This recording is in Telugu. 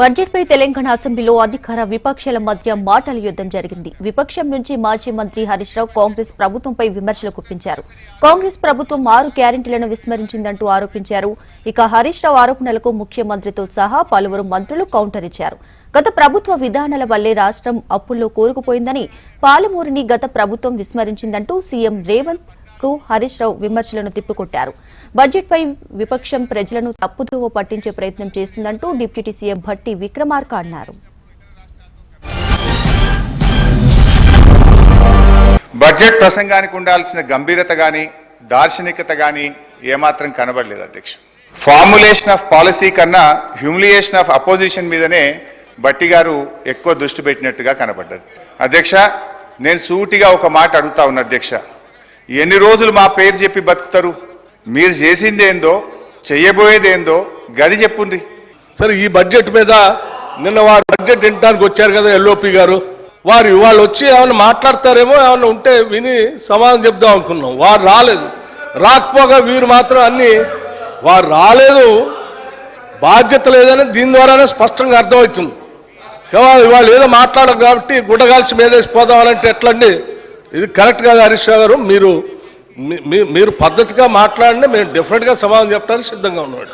బడ్జెట్పై తెలంగాణ అసెంబ్లీలో అధికార విపక్షాల మధ్య మాటల యుద్ధం జరిగింది. విపక్షం నుంచి మాజీ మంత్రి హరీష్ రావు కాంగ్రెస్ ప్రభుత్వంపై విమర్శలు గుప్పించారు. కాంగ్రెస్ ప్రభుత్వం ఆరు గ్యారెంటీలను విస్మరించిందంటూ ఆరోపించారు. ఇక హరీష్ రావు ఆరోపణలకు ముఖ్యమంత్రితో సహా పలువురు మంత్రులు కౌంటర్ ఇచ్చారు. గత ప్రభుత్వ విధానాల వల్లే రాష్ట్రం అప్పుల్లో కూరుకుపోయిందని పాలమూరిని గత ప్రభుత్వం విస్మరించిందంటూ సీఎం రేవంత్ కు హరీష్ రావు విమర్శలను తిప్పికొట్టారు. బడ్జెట్పై విపక్షం ప్రజలను తప్పుదోవ పట్టించే ప్రయత్నం చేస్తుందంటూ డిప్యూటీ సీఎం భట్టి విక్రమార్క అన్నారు. బడ్జెట్ ప్రసంగానికి ఉండాల్సిన గంభీరత కానీ దార్శనికత కానీ ఏమాత్రం కనబడలేదు అధ్యక్ష. ఫార్ములేషన్ ఆఫ్ పాలసీ కన్నా హ్యూమిలియేషన్ ఆఫ్ అపోజిషన్ మీదనే బట్టి గారు ఎక్కువ దృష్టి పెట్టినట్టుగా కనబడ్డది. అధ్యక్ష నేను సూటిగా ఒక మాట అడుగుతా ఉన్నా అధ్యక్ష. ఎన్ని రోజులు మా పేరు చెప్పి బతుకుతారు? మీరు చేసిందేందో చెయ్యబోయేదేందో గది చెప్పుంది. సరే ఈ బడ్జెట్ మీద నిన్న వారు బడ్జెట్ వినడానికి వచ్చారు కదా ఎల్ఓపి గారు. వారు ఇవాళ వచ్చి ఏమైనా మాట్లాడతారేమో ఏమైనా ఉంటే విని సమాధానం చెప్దాం అనుకున్నాం. వారు రాలేదు. రాకపోగా వీరు మాత్రం అన్ని వారు రాలేదు. బాధ్యత లేదని దీని ద్వారానే స్పష్టంగా అర్థమవుతుంది. ఇవాళ ఏదో మాట్లాడరు కాబట్టి గుడ్డగాల్చి మీదేసి అంటే ఎట్లండి? ఇది కరెక్ట్ కాదు హరీష్ రావు గారు. మీరు మీ- మీ- మీరు పద్ధతిగా మాట్లాడినా మేము డిఫరెంట్గా సమాధానం చెప్పడానికి సిద్ధంగా ఉన్నాడు.